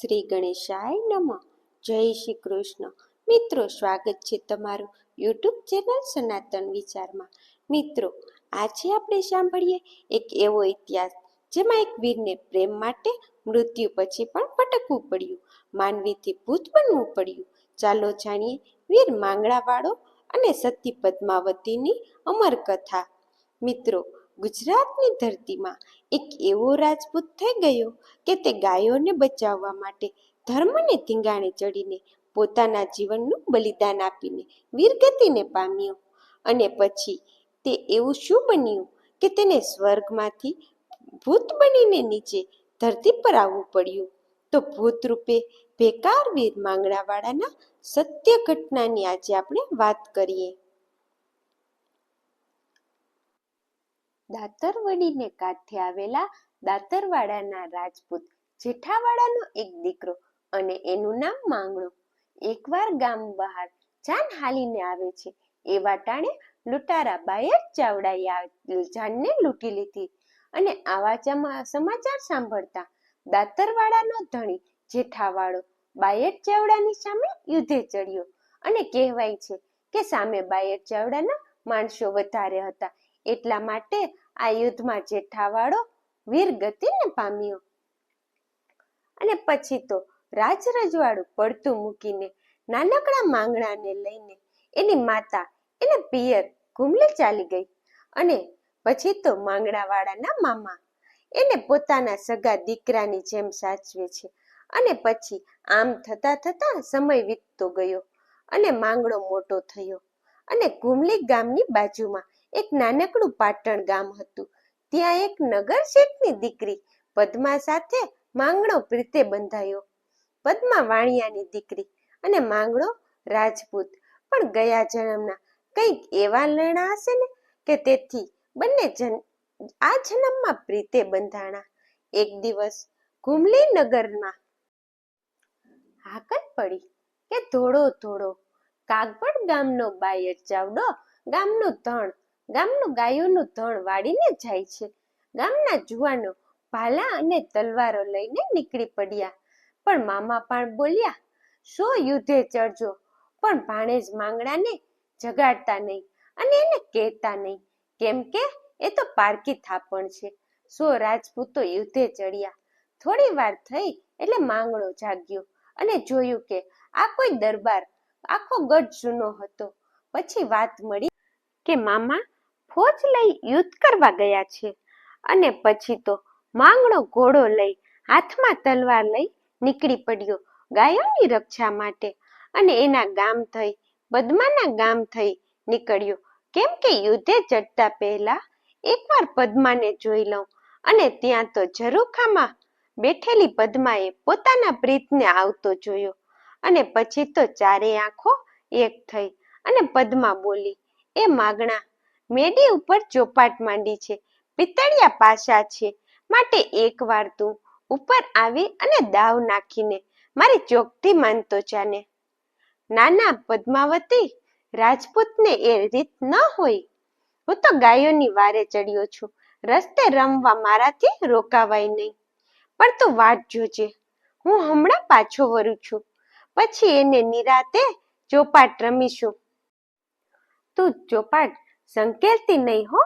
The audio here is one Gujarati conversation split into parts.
શ્રી ગણેશાય નમઃ. જય શ્રી કૃષ્ણ. મિત્રો, સ્વાગત છે તમારું યુટ્યુબ ચેનલ સનાતન વિચારમાં. મિત્રો, આજે આપણે સાંભળીએ એક એવો ઇતિહાસ જેમાં એક વીરને પ્રેમ માટે મૃત્યુ પછી પણ ભટકવું પડ્યું. માનવીથી ભૂત બનવું પડ્યું. ચાલો જાણીએ વીર માંગણાવાળો અને સતી પદ્માવતીની અમર કથા. મિત્રો ગુજરાતની ધરતીમાં એક એવો રાજપૂત થઈ ગયો કે તે ગાયોને બચાવવા માટે ધર્મને ધીંગાણે ચડીને પોતાના જીવનનું બલિદાન આપીને વીરગતિને પામ્યો. અને પછી તે એવું શું બન્યું કે તેને સ્વર્ગમાંથી ભૂત બનીને નીચે ધરતી પર આવવું પડ્યું? તો ભૂત રૂપે બેકાર વીર માંગણાવાળાના સત્ય ઘટનાની આજે આપણે વાત કરીએ. દાતરવડીને કાંઠે આવેલા દાતરવાડાના રાજપૂત જેઠાવાડાનો એક દીકરો અને એનું નામ માંગણો. એકવાર ગામ બહાર જાન હાલીને આવે છે. એવા ટાણે લૂંટારા બાયર ચાવડાઈ જાનને લૂંટી લીધી અને આવા સમાચાર સાંભળતા દાતરવાડાનો ધણી જેઠાવાળો બાયટ ચાવડાની સામે યુદ્ધે ચડ્યો અને કહેવાય છે કે સામે બાયટ ચાવડાના માણસો વધારે હતા. એટલા માટે આ યુદ્ધમાં જેઠાવાળો વીર ગતિને પામ્યો. અને પછી તો રાજ રજવાડું પડતું મૂકીને નાનકડા માંગણાને લઈને એની માતા, એને પિયર ઘૂમલે ચાલી ગઈ. અને પછી તો માંગણાવાળાના મામા, એને પોતાના સગા દીકરાની જેમ સાચવે છે. અને પછી આમ થતા થતા સમય વીતતો ગયો અને માંગણો મોટો થયો અને ઘુમલી ગામની બાજુમાં એક નાનકડું પાટણ ગામ હતું. ત્યાં એક નગર શેઠની દીકરી પદ્મા સાથે માંગણો પ્રીતે બંધાયો. પદ્મા વાણિયાની દીકરી અને માંગણો રાજપૂત. પણ ગયા જન્મના કંઈક એવા લેણા હશે ને કે તેથી બંને જન, આ જન્મમાં પ્રીતે બંધાણા. એક દિવસ ઘુમલી નગરમાં હાકલ પડી કે ધોળો ધોળો. કાગપડ ગામનો બાયર ચાવડો ગામનું ધણ ગામનું ગાયોનું ધણ વાળીને જાય છે. ગામના જુવાનો ભાલા અને તલવારો લઈને નીકળી પડ્યા. પણ મામા પણ બોલ્યા, સો યુદ્ધે ચડજો, પણ ભાણેજ માંગડાને જગાડતા નહીં અને એને કહેતા નહીં. કેમ કે એ તો પારકી થાપણ છે. સો રાજપૂતો યુદ્ધે ચડ્યા. થોડી વાર થઈ એટલે માંગણો જાગ્યો અને જોયું કે આ કોઈ દરબાર, આખો ગઢ જૂનો હતો. પછી વાત મળી કે મામા ફોજ લઈ યુદ્ધ કરવા ગયા છે. અને પછી તો માંગણો ઘોડો લઈ હાથમાં તલવાર લઈ નીકળી પડ્યો ગાયોની રક્ષા માટે. અને એના ગામ થઈ, પદ્માના ગામ થઈ નીકળ્યો. કેમ કે યુદ્ધે ચડતા પહેલા એકવાર પદ્માને જોઈ લઉં. અને ત્યાં તો ઝરૂખામાં બેઠેલી પદ્માએ પોતાના પ્રીતને આવતો જોયો. અને પછી તો ચારેય આંખો એક થઈ. અને પદ્મા બોલી, એ માગણા મેડી ઉપર ચોપાટ માંડી છે. પિત્તળિયા પાસા છે. માટે એકવાર તું ઉપર આવી અને દાવ નાખીને મારી ચોકથી માનતો જાને. નાના પદ્માવતી, રાજપૂતને એ રીત ન હોય. હું તો ગાયોની વારે ચડ્યો છું. રસ્તે રમવા મારાથી રોકાવાય નહીં. પણ તું વાટ જોજે. હું હમણાં પાછો વરું છું. પછી એને નિરાતે ચોપાટ રમીશું. તું ચોપાટ સંકેલતી નહીં હો.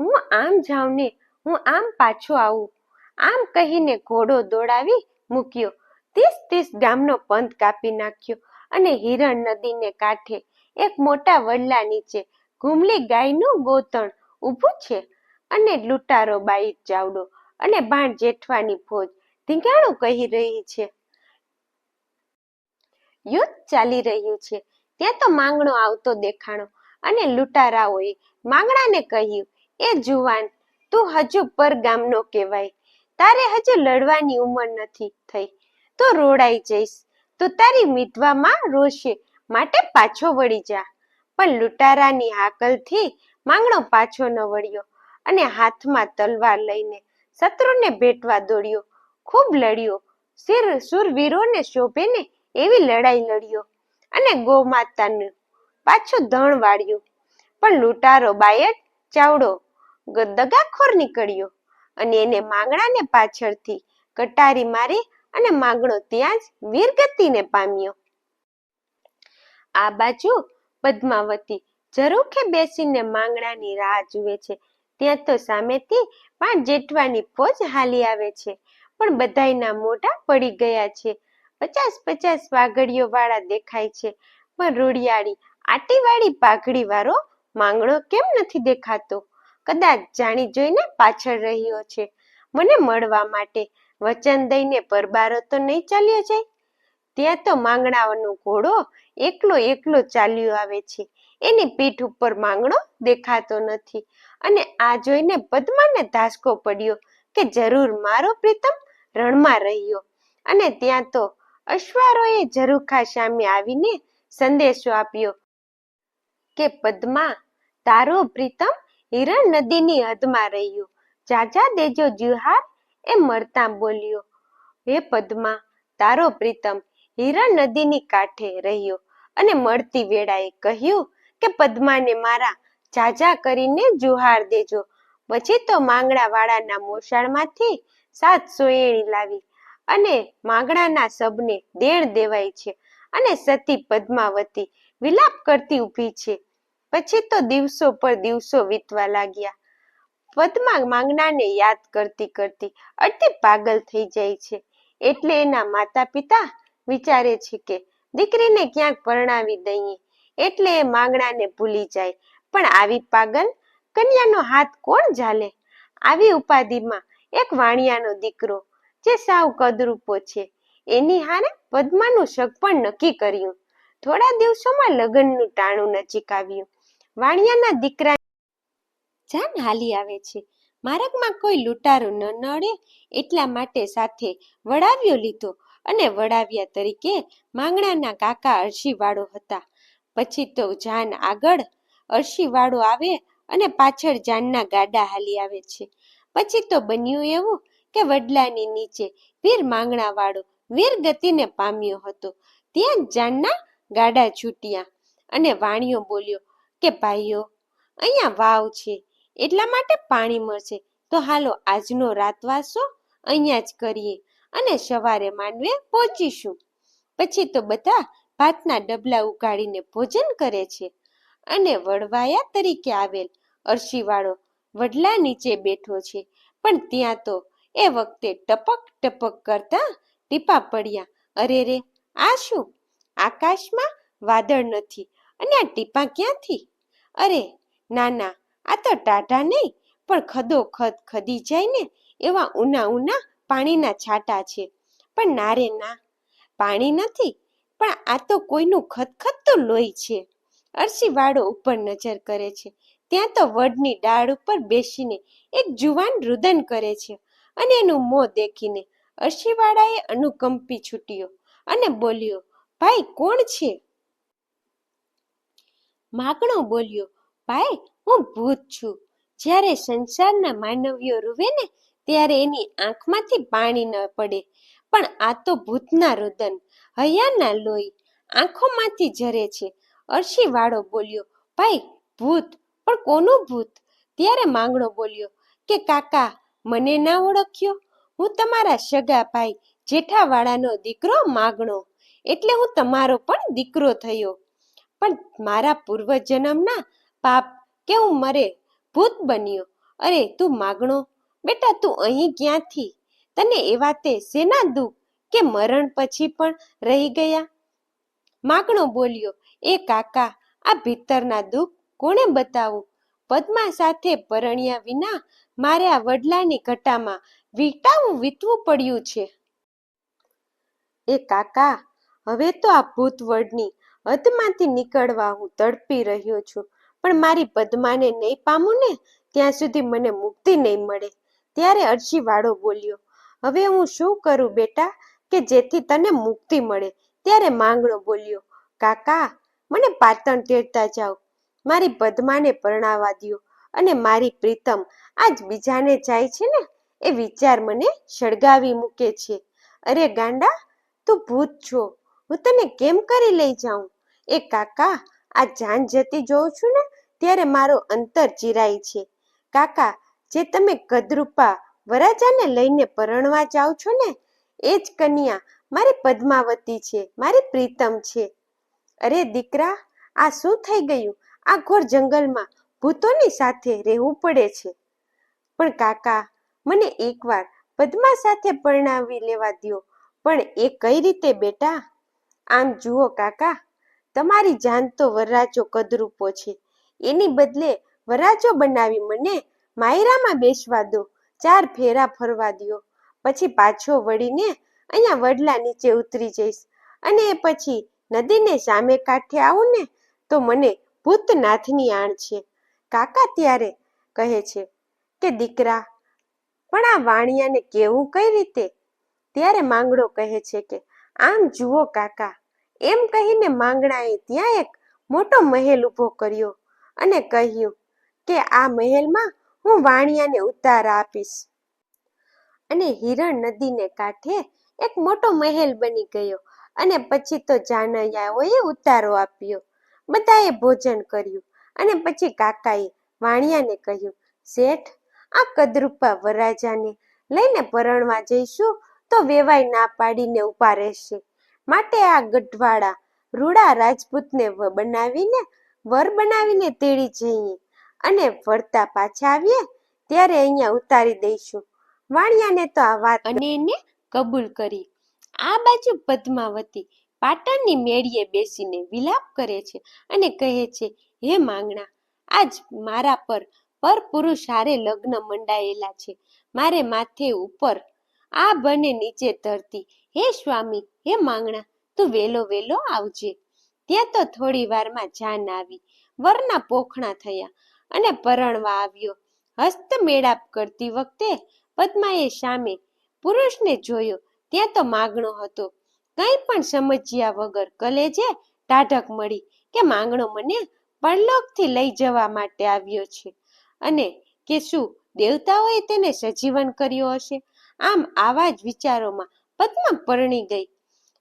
હું આમ જાઉં ને હું આમ પાછો આવું. આમ કહીને ઘોડો દોડાવી મૂક્યો. ત્રીસ ત્રીસ ગામનો પંથ કાપી નાખ્યો અને હિરણ નદીને કાંઠે એક મોટા વડલા નીચે ઘુમલી ગાયનું ગોતણ ઊભું છે અને લૂંટારો બાઈ ચાવડો અને ભાણ જેઠવાની ફોજ ધીંગાણું કહી રહી છે. યુદ્ધ ચાલી રહ્યું છે. ત્યાં તો માંગણો આવતો દેખાણો અને લૂંટારાઓએ માંગણાને કહ્યું, એ જુવાન, તું હજુ પર ગામનો કહેવાય. તારે હજુ લડવાની ઉંમર નથી થઈ. તો રોડાઈ જઈશ. તો તારી મિતવામાં રોશે. માટે પાછો વળી જા. પણ લૂંટારાની હાકલથી માંગણો પાછો ન વળ્યો અને હાથમાં તલવાર લઈને શત્રુને ભેટવા દોડ્યો. ખૂબ લડ્યો. શિર શૂરવીરોને શોભે ને એવી લડાઈ લડ્યો અને ગોમાતાનું પાછું ધણ વાળ્યું. પણ લૂંટારો બાયટ ચાવડો દગાખોર નીકળ્યો અને એને માંગણાને પાછળથી કટારી મારી અને માંગણો ત્યાં જ વીરગતિને પામ્યો. આ બાજુ પદ્માવતી જરૂખે બેસીને માંગણાની રાહ જુએ છે. ત્યાં તો સામેથી પાંચ જેઠવાની ફોજ હાલી આવે છે. પણ બધાયના મોઢા પડી ગયા છે. પચાસ પચાસ વાઘડીઓ વાળા દેખાય છે. પણ રૂડિયાળી આટીવાળી પાઘડી વાળો માંગણો કેમ નથી દેખાતો? કદાચ જાણી જોઈને પાછળ રહ્યો છે. મને મળવા માટે વચન દઈને પરબારો તો નહીં ચાલ્યો જાય? ત્યાં તો માંગણાઓનો ઘોડો એકલો એકલો ચાલ્યો આવે છે. એની પીઠ ઉપર માંગણો દેખાતો નથી. અને આ જોઈને પદ્માને ધાસકો પડ્યો કે જરૂર મારો પ્રીતમ રણમાં રહ્યો. અને ત્યાં તો અશ્વારોએ ઝરૂખા સામે આવીને સંદેશો આપ્યો કે પદમાં, તારો પ્રીતમ હિરણ નદીની હદમાં રહ્યો. જાજા દેજો જુહાર એ મળતા બોલ્યો, હે પદમાં, તારો પ્રીતમ હિરણ નદીની કાંઠે રહ્યો અને મળતી વેળાએ કહ્યું કે પદ્માને મારા જાજા કરીને જુહાર દેજો. પછી તો માંગણા વાળાના મોસાળમાંથી સાત સોયણી લાવી અને માંગણાના સબને દેણ દેવાય છે અને સતી પદ્માવતી વિલાપ કરતી ઊભી છે. પછી તો દિવસો પર દિવસો વીતવા લાગ્યા. પદ્મા માંગનાને યાદ કરતી કરતી અડધી પાગલ થઈ જાય છે. એટલે એના માતા પિતા વિચારે છે કે દીકરીને ક્યાંક પરણાવી દઈએ. એટલે એ માંગણાને ભૂલી જાય. પણ આવી પાગલ કન્યાનો હાથ કોણ ઝાલે આવી ઉપાધિમાં એક વાણિયાનો દીકરો જે સાવ કદરૂપો છે. એની હારે પદ્માનું પણ નક્કી કર્યું. થોડા દિવસોમાં લગ્નનું ટાણું નજીક આવ્યું. વાણિયાના દીકરા જાન હાલી આવે છે. મારકમાં કોઈ લૂંટારો ન નડે એટલા માટે સાથે વડાવ્યો લીધો અને વડાવ્યા તરીકે માંગણાના કાકા અરશીવાળો હતા. પછી તો જાન આગળ અરશીવાળો આવે અને પાછળ જાનના ગાડા હાલી આવે છે. પછી તો બન્યું એવું કે વડલાની નીચે વીર માંગણાવાળો વીર ગતિને પામ્યો હતો. ત્યાં જાનના ગાડા છૂટ્યા અને વાણિયો બોલ્યો કે ભાઈઓ, અહીંયા વાવ છે, એટલા માટે પાણી મળશે. તો હાલો આજનો રાતવાસો અહીંયા જ કરીએ અને સવારે માંડવે પહોંચીશું. પછી તો બધા ભાતના ડબલા ઉગાડીને ભોજન કરે છે અને વડવાયા તરીકે આવેલ અરશીવાળો વડલા નીચે બેઠો છે. પણ ત્યાં તો એ વખતે ટપક ટપક કરતા ટીપા પડ્યા. અરે રે, આ શું? આકાશમાં વાદળ નથી અને આ ટીપા ક્યાંથી? અરે, ના ના, આ તો ટાઢા નહીં, પણ ખદો ખદ ખદી જાય ને એવા ઉના ઉના પાણીના છાંટા છે. પણ ના રે, ના, પાણી નથી, પણ આ તો કોઈનું ખદખદતું લોહી છે. અરસી વાળો ઉપર નજર કરે છે. ત્યાં તો વડની ડાળ ઉપર બેસીને એક જુવાન રુદન કરે છે અને એનું મોં દેખીને અરસીવાળાએ અનુકંપી છૂટ્યો અને બોલ્યો, ભાઈ, કોણ છે? માગણો બોલ્યો, ભાઈ, હું ભૂત છું. જ્યારે સંસારના માનવીઓ રૂવે ને, ત્યારે એની આંખમાંથી પાણી ન પડે. પણ આ તો ભૂતના રુદન, હૈયાના લોહી, આંખોમાંથી ઝરે છે. અરશીવાળો બોલ્યો, ભાઈ, ભૂત, પણ કોનું ભૂત? ત્યારે માંગણો બોલ્યો, કે કાકા, મને ના ઓળખ્યો? હું તમારા સગા ભાઈ જેઠાવાળાનો દીકરો માગણો, એટલે હું તમારો પણ દીકરો થયો. પણ મારા પૂર્વજન્મના પાપ કે હું મરે ભૂત બન્યો? અરે, તું માગણો. બેટા, તું અહીં ક્યાંથી? તને એવા તે શેના દુઃખ કે મરણ પછી પણ રહી ગયા? માગણો બોલ્યો, એ કાકા, આ ભીતરના દુઃખ કોણે બતાવું? પદ્મા સાથે પરણ્યા વિના મારે આ વડલાની ઘટામાં વીટાવું વીતવું પડ્યું છે. એ કાકા, હવે તો આ ભૂત વડની હદમાંથી નીકળવા હું તડપી રહ્યો છું. પણ મારી પદ્માને નહીં પામું ને? ત્યાં સુધી મને મુક્તિ નહીં મળે. ત્યારે અરજીવાળો બોલ્યો, હવે હું શું કરું બેટા? કે જેથી તને મુક્તિ મળે. ત્યારે માંગણો બોલ્યો, કાકા, મને પાટણ તેડતા જાઓ. મારી પદ્માને પરણાવા દ્યો અને મારી પ્રીતમ આજ બીજાને જાય છે ને? એ વિચાર મને સળગાવી મૂકે છે. અરે ગાંડા, તું ભૂત છો. હું તને કેમ કરી લઈ જાઉં? એ કાકા, આ જાન જતી જોઉં છું ને, ત્યારે મારો અંતર ચિરાય છે. કાકા, જે તમે કદરૂપા વરાજાને લઈને પરણવા જાઓ છો ને, એ જ કન્યા મારી પદ્માવતી છે, મારી પ્રીતમ છે. અરે દીકરા, આ શું થઈ ગયું? આ ઘોર જંગલમાં ભૂતોની સાથે રહેવું પડે છે. પણ કાકા, મને એકવાર પદ્મા સાથે પરણાવી લેવા દ્યો, પણ એ કઈ રીતે બેટા? આમ જુઓ કાકા તમારી જાન તો વરરાજો કદરૂપો છે. એની બદલે વરરાજો બનાવી મને માયરામાં બેસવા દો, ચાર ફેરા ફરવા દ્યો. પછી પાછો વળીને અહીંયા વડલા નીચે ઉતરી જઈશ. અને એ પછી નદીને સામે કાંઠે આવું ને તો મને ભૂતનાથની આણ છે. કાકા ત્યારે કહે છે કે, દીકરા, પણ આ વાણિયાને કેવું કઈ રીતે? ત્યારે માંગડો કહે છે કે, આમ જુઓ કાકા એમ કહીને માંગણાએ ત્યાં એક મોટો મહેલ ઊભો કર્યો અને કહ્યું કે આ મહેલમાં હું વાણિયાને ઉતાર આપીશ. અને હિરણ નદીને કાંઠે એક મોટો મહેલ બની ગયો અને પછી તો જાનૈયાઓએ ઉતારો આપ્યો. બધાએ ભોજન કર્યું અને પછી કાકાએ વાણિયાને કહ્યું, શેઠ, આ કદરૂપા વરરાજાને લઈને પરણવા જઈશું તો વેવાય ના પાડીને ઊભા રહેશે. માટે આ ગઢવાડા રૂડા રાજપૂતને બનાવીને, વર બનાવીને તેડી જઈએ અને વળતા પાછા આવીએ ત્યારે અહીંયા ઉતારી દઈશું. વાણિયાને તો આ વાત અને એને કબૂલ કરી. આ બાજુ પદ્માવતી પાટણની મેળીએ બેસીને વિલાપ કરે છે અને કહે છે, હે માંગણા, આજ મારા પર પર પુરુષ હારે લગ્ન મંડાયેલા છે. મારે માથે ઉપર આ બને નીચે ધરતી હે સ્વામી, હે માંગણા, તું વેલો વેલો આવજે. ત્યાં તો થોડી વારમાં જાન આવી, વરના પોખણા થયા અને પરણવા આવ્યો. હસ્ત મેળાપ કરતી વખતે પદ્માએ સામે પુરુષને જોયો, ત્યાં તો માગણો હતો. કંઈ પણ સમજ્યા વગર કલેજે ટાઢક મળી કે માંગણો મને પરલોકથી લઈ જવા માટે આવ્યો છે અને કે શું દેવતાઓએ તેને સજીવન કર્યો હશે? આમ આવા જ વિચારોમાં પદ્મા પરણી ગઈ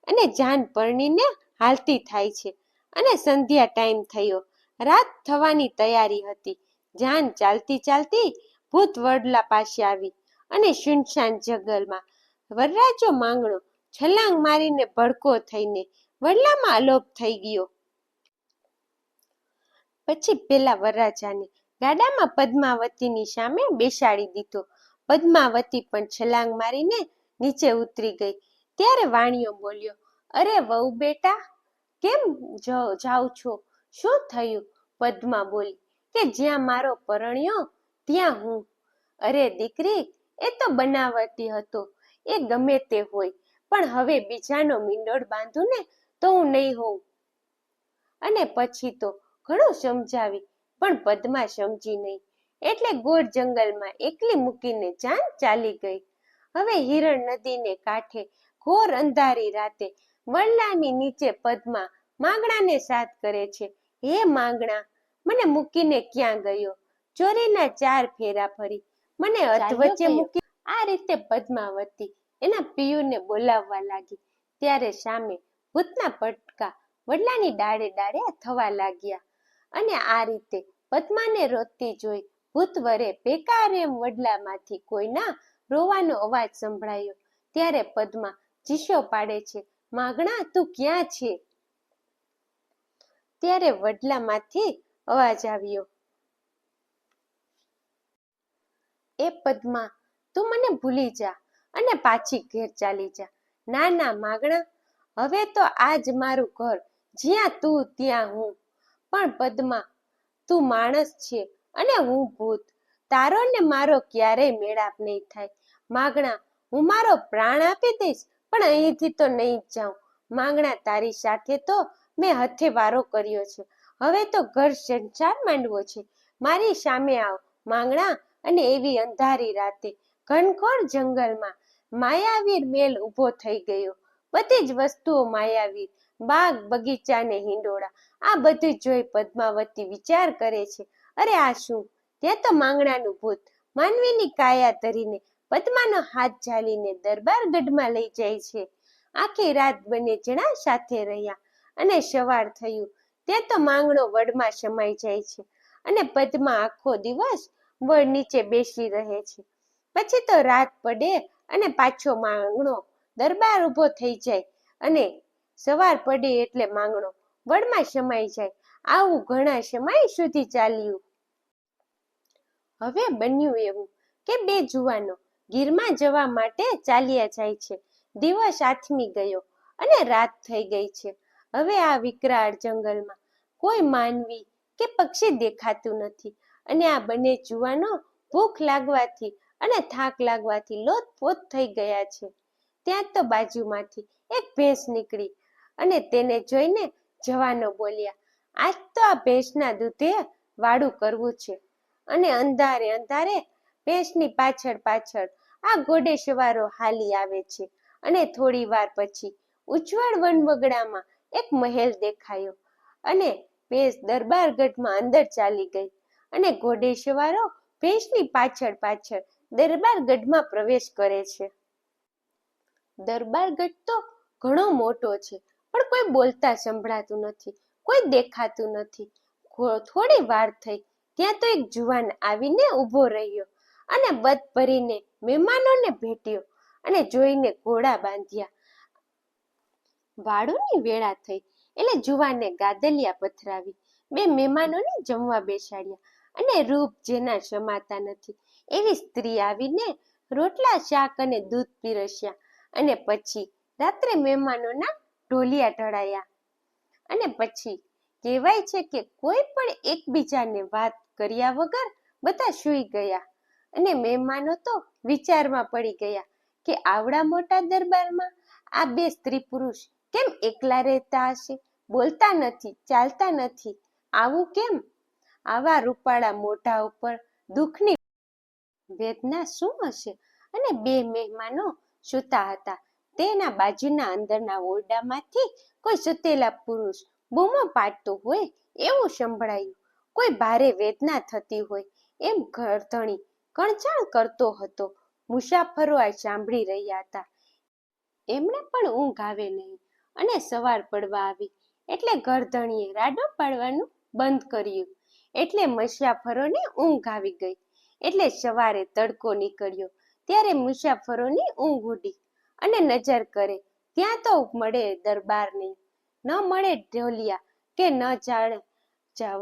અને જાન પરણીને હાલતી થાય છે અને સંધ્યા ટાઈમ થયો. રાત થવાની તૈયારી હતી. જાન ચાલતી ચાલતી ભૂત વડલા પાસે આવી અને શુનશાન જંગલમાં વરરાજો માંગણો છલાંગ મારીને ભડકો થઈને વડલામાં અલોપ થઈ ગયો. પછી પેલા વરરાજાને ગાડામાં પદ્માવતીની સામે બેસાડી દીધો. પદ્માવતી પણ છલાંગ મારીને નીચે ઉતરી ગઈ. ત્યારે વાણિયો બોલ્યો, અરે વહુ બેટા, કેમ જાઓ છો? શું થયું? પદ્મા બોલી, કે જ્યાં મારો પરણ્યો, ત્યાં હું. અરે દીકરી, એ તો બનાવટી હતો. એ ગમે તે હોય, પણ હવે બીજાનો મીંડોળ બાંધું ને, તો હું નહીં હોઉં. અને પછી તો ઘણું સમજાવી, પણ પદ્મા સમજી નહીં. એટલે ગોળ જંગલમાં એકલી મૂકીને જાન ચાલી ગઈ. હવે હિરણ નદીને કાંઠે ઘોર અંધારી રાતે વડલાની નીચે પદમાં માંગણાને સાથ કરે છે. હે માંગણા મને મૂકીને ક્યાં ગયો? ચોરીના ચાર ફેરા ફરી. મને અધવચ્ચે મૂકી આ રીતે પદ્માવતી એના પિયુને બોલાવવા લાગી. ત્યારે સામે ભૂતના પટકા વડલાની ડાળે ડાળે થવા લાગ્યા. અને આ રીતે પદ્માને રોતી જોઈ ભૂત વરે બેકાર એમ વડલામાંથી કોઈના રોવાનો અવાજ સંભળાયો. ત્યારે પદ્મા ચીસો પાડે છે, માગણા, તું ક્યાં છે? ત્યારે વડલામાંથી અવાજ આવ્યો. એ પદ્મા, તું મને ભૂલી જા અને પાછી ઘેર ચાલી જા. ના ના, માગણા, હવે તો આજ મારું ઘર, જ્યાં તું, ત્યાં હું. પણ પદ્મા, તું માણસ છે અને હું ભૂત. તારો ને મારો ક્યારેય મેળાપ નહીં થાય. માગણા, હું મારો પ્રાણ આપી દઈશ, પણ અહીંથી તો નહીં જ જાઉં. માંગણા, તારી સાથે તો મેં હથે વારો કર્યો છે. હવે તો ઘર સંસાર માંડવો છે. મારી સામે આવ, માંગણા, અને એવી અંધારી રાતે. ઘનઘોર જંગલમાં માયાવીર મેલ ઊભો થઈ ગયો. બધી જ વસ્તુઓ માયાવીર, બાગ બગીચા ને હિંડોળા. આ બધું જોઈ પદ્માવતી વિચાર કરે છે. અરે આ શું? ત્યાં તો માંગણાનું ભૂત. માનવીની કાયા ધરીને પદ્માનો હાથ ઝાલીને દરબાર ગઢમાં લઈ જાય છે. આખી રાત બંને જણા સાથે રહ્યા અને સવાર થયું. તે તો માંગણો વડમાં સમાઈ જાય છે અને પદ્મા આખો દિવસ વડ નીચે બેસી રહે છે. પછી તો રાત પડે અને પાછો માંગણો દરબાર ઊભો થઈ જાય અને સવાર પડે એટલે માંગણો વડમાં સમાઈ જાય. આવું ઘણા સમય સુધી ચાલ્યું. હવે બન્યું એવું કે બે જુવાનો ગીરમાં જવા માટે ચાલ્યા જાય છે. દિવસ આથમી ગયો અને રાત થઈ ગઈ છે. હવે આ વિકરાળ જંગલમાં કોઈ માનવી કે પક્ષી દેખાતું નથી અને આ બંને જુવાનો ભૂખ લાગવાથી અને થાક લાગવાથી લોથપોથ થઈ ગયા છે. ત્યાં તો બાજુમાંથી એક ભેંસ નીકળી અને તેને જોઈને જવાનો બોલ્યા, આજ તો આ ભેંસના દૂધે વાડું કરવું છે. અને અંધારે અંધારે ભેંસની પાછળ પાછળ આ ઘોડે સવારો હાલી આવે છે. અને થોડી વાર પછી ઉજ્જવળ વનવગડામાં એક મહેલ દેખાયો અને ભેંસ દરબારગઢમાં અંદર ચાલી ગઈ. અને ઘોડે સવારો ભેંસની પાછળ પાછળ દરબારગઢમાં પ્રવેશ કરે છે. દરબારગઢ તો ઘણો મોટો છે, પણ કોઈ બોલતા સંભળાતું નથી, કોઈ દેખાતું નથી. થોડી વાર થઈ ત્યાં તો એક જુવાન આવીને ઊભો રહ્યો અને બદ ભરીને મહેમાનોને ભેટ્યો અને જોઈને ઘોડા બાંધ્યા. વાળુની વેળા થઈ એટલે જુવાને ગાદલિયા પથરાવી. બે મહેમાનોને જમવા બેસાડ્યા અને રૂપ જેના સમાતા નથી એવી સ્ત્રી આવીને રોટલા, શાક અને દૂધ પીરસ્યા અને પછી રાત્રે મહેમાનોના ઢોલિયા ઢળાયા અને પછી કહેવાય છે કે કોઈ પણ એકબીજાને વાત કર્યા વગર બધા સૂઈ ગયા. અને મહેમાનો તો વિચારમાં પડી ગયા કે આવડા મોટા દરબારમાં આ બે સ્ત્રી પુરુષ કેમ એકલા રહેતા હશે? બોલતા નથી, ચાલતા નથી. આવું કેમ? આવા રૂપાળા મોઢા ઉપર દુઃખની વેદના શું હશે? અને બે મહેમાનો સૂતા હતા. તેના બાજુના અંદરના ઓરડામાંથી કોઈ સૂતેલા પુરુષ બૂમો પાડતો હોય એવું સંભળાયું. કોઈ ભારે વેદના થતી હોય એમ ગરધણી કણચાણ કરતો હતો. મુસાફરો આ સાંભળી રહ્યા હતા. એમને પણ ઊંઘ આવે નહીં અને સવાર પડવા આવી. એટલે ગરધણીએ રાડો પાડવાનું બંધ કર્યું. એટલે મુસાફરોને ઊંઘ આવી ગઈ. એટલે સવારે તડકો નીકળ્યો. ત્યારે મુસાફરોની ઊંઘ ઉડી અને નજર કરે. ત્યાં તો મળે દરબાર નહીં ન મળે ઢોલિયા કે ન જાણે.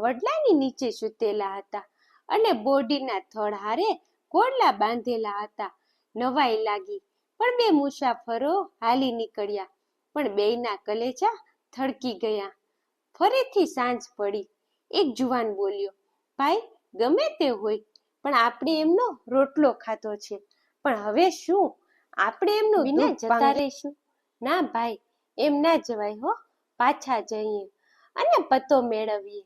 વડલાની નીચે સૂતેલા હતા અને બોડીના થડ હારે ઘોડલા બાંધેલા હતા. નવાઈ લાગી પણ બે મુસાફરો હાલી નીકળ્યા પણ બેયના કલેજા થડકી ગયા. ફરીથી સાંજ પડી. એક જુવાન બોલ્યો ભાઈ ગમે તે હોય પણ આપણે એમનો રોટલો ખાધો છે. પણ હવે શું? આપણે એમનું વિના જતા રહીશું. ના ભાઈ એમ ના જવાય હો. પાછા જઈએ અને પતો મેળવીએ.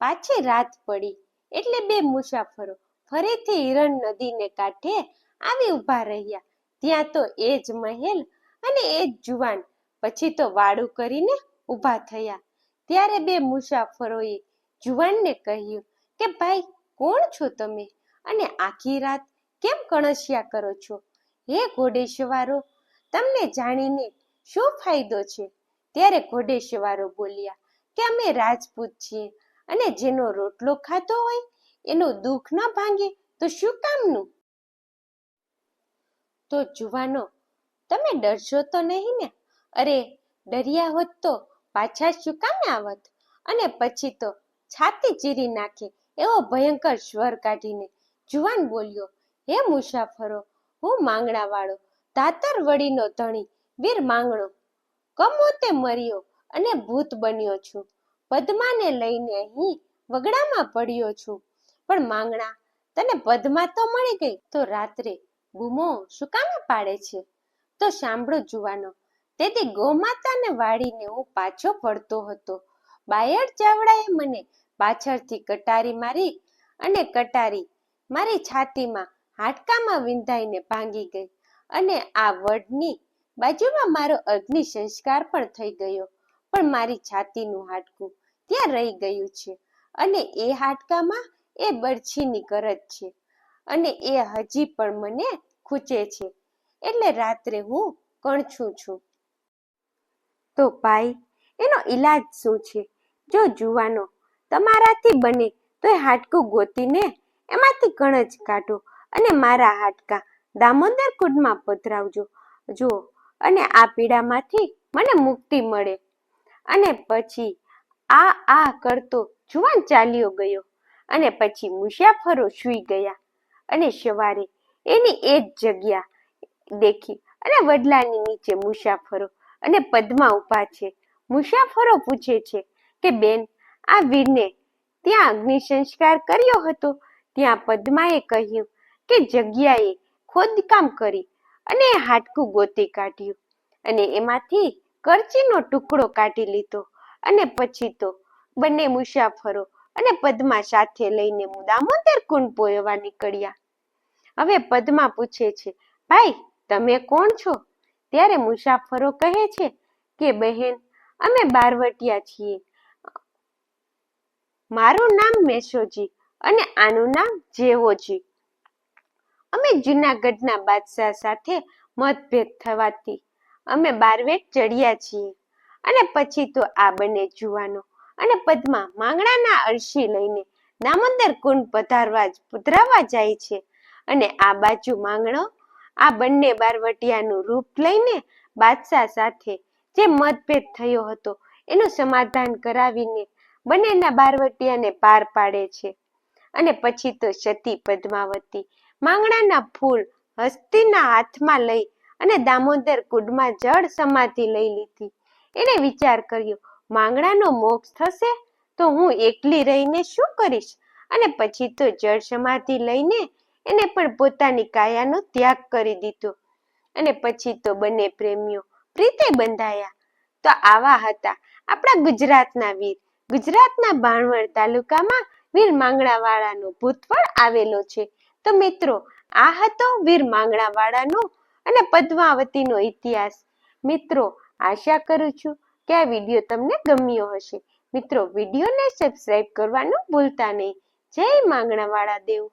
પાછી રાત પડી એટલે બે મુસાફરો ફરીથી હિરણ નદીને કાંઠે આવી ઊભા રહ્યા. ત્યાં તો એ જ મહેલ અને એ જ જુવાન, પછી તો વાડું કરીને ઊભા થયા. ત્યારે બે મુસાફરોએ જુવાનને કહ્યું કે, ભાઈ, કોણ છો તમે? અને આખી રાત કેમ કણસ્યા કરો છો? હે ઘોડેસવારો, તમને જાણીને શું ફાયદો છે? ત્યારે ઘોડેસવારો બોલ્યા, કે અમે રાજપૂત છીએ અને જેનો રોટલો ખાતો હોય એનું દુઃખ ન ભાંગે, તો શું કામનું? તો જુવાનો, તમે ડરશો તો નહીં ને? અરે, ડર્યા હોત તો પાછા શું કામે આવત? અને પછી તો છાતી ચીરી નાખે એવો ભયંકર સ્વર કાઢીને જુવાન બોલ્યો, હે મુસાફરો, હું માંગણા વાળો તાતર વળીનો ધણી, વીર માંગણો કમોતે મર્યો અને ભૂત બન્યો છું. પદ્માને લઈને અહીં વગડામાં પડ્યો છું. પણ માંગણા, તને પદ્મા તો મળી ગઈ? તો રાત્રે બૂમો શું કામે પાડે છે? તો સાંભળો જુવાનો, તેથી ગોમાતાને વાળીને હું પાછો પડતો હતો. બાયર ચાવડાએ મને પાછળથી કટારી મારી અને કટારી મારી છાતીમાં હાડકામાં વિંધાઈને ભાંગી ગઈ અને આ વડની બાજુમાં મારો અગ્નિ સંસ્કાર પણ થઈ ગયો, પણ મારી છાતીનું હાડકું ત્યાં રહી ગયું છે અને એ હાડકામાં એ બરછીની કરજ છે અને એ હજી પણ મને ખૂંચે છે. એટલે રાત્રે હું કણછું છું. તો ભાઈ, એનો ઈલાજ શું છે? જો જુવાનો, તમારાથી બને તો એ હાડકું ગોતીને એમાંથી કણજ કાઢો અને મારા હાડકા દામોદર કુંડમાં પધરાવજો. જો અને આ પીડામાંથી મને મુક્તિ મળે. અને પછી આ આ કરતો જુવાન ચાલ્યો ગયો. અને પછી મુસાફરો સૂઈ ગયા. અને સવારે એની એ જ જગ્યા દેખી અને વડલાની નીચે મુસાફરો અને પદ્મા ઊભા છે. મુસાફરો પૂછે છે કે, બેન, આ વીરને ત્યાં અગ્નિ સંસ્કાર કર્યો હતો? ત્યાં પદ્માએ કહ્યું કે, જગ્યાએ ખોદકામ કરી અને હાડકું ગોતી કાઢ્યું અને એમાંથી કરચીનો ટુકડો કાઢી લીધો અને પછી તો બંને મુસાફરો અને પદ્મા સાથે લઈને દામોદર કુંડ પોયવા નીકળ્યા. હવે પદ્મા પૂછે છે, ભાઈ, તમે કોણ છો? ત્યારે મુસાફરો કહે છે કે, બહેન, અમે બારવટિયા છીએ. મારું નામ મેશોજી અને આનું નામ જેવોજી. અમે જુનાગઢના બાદશાહ સાથે મતભેદ થવાથી અમે બારવેટ ચડ્યા છીએ. અને પછી તો આ બંને જુવાનો અને પદ્મા માંગણાના અરશી લઈને દામોદર કુંડ પધારવા પધરાવા જાય છે. અને આ બાજુ માંગણો આ બંને બારવટિયાનું રૂપ લઈને બાદશાહ સાથે જે મતભેદ થયો હતો એનું સમાધાન કરાવીને બંનેના બારવટિયાને પાર પાડે છે. અને પછી તો સતી પદ્માવતી માંગણાના ફૂલ હસ્તીના હાથમાં લઈ અને દામોદર કુંડમાં જળ સમાધિ લઈ લીધી. એણે વિચાર કર્યો, માંગણાનો મોક્ષ થશે તો હું એકલી રહીને શું કરીશ? અને પછી તો જળ સમાધિ લઈને એને પણ પોતાની કાયાનો ત્યાગ કરી દીધો. અને પછી તો બંને પ્રેમીઓ પ્રીતે બંધાયા. તો આવા હતા આપણા ગુજરાતના વીર. ગુજરાતના બાણવડ તાલુકામાં વીર માંગણાવાળાનો ભૂતફળ આવેલો છે. તો મિત્રો, આ હતો વીર માંગણાવાળાનો અને પદ્માવતીનો ઇતિહાસ. મિત્રો, આશા કરું છું કે આ વીડિયો તમને ગમ્યો હશે. મિત્રો, વિડીયોને સબસ્ક્રાઇબ કરવાનું ભૂલતા નહીં. જય માંગણાવાળા દેવ.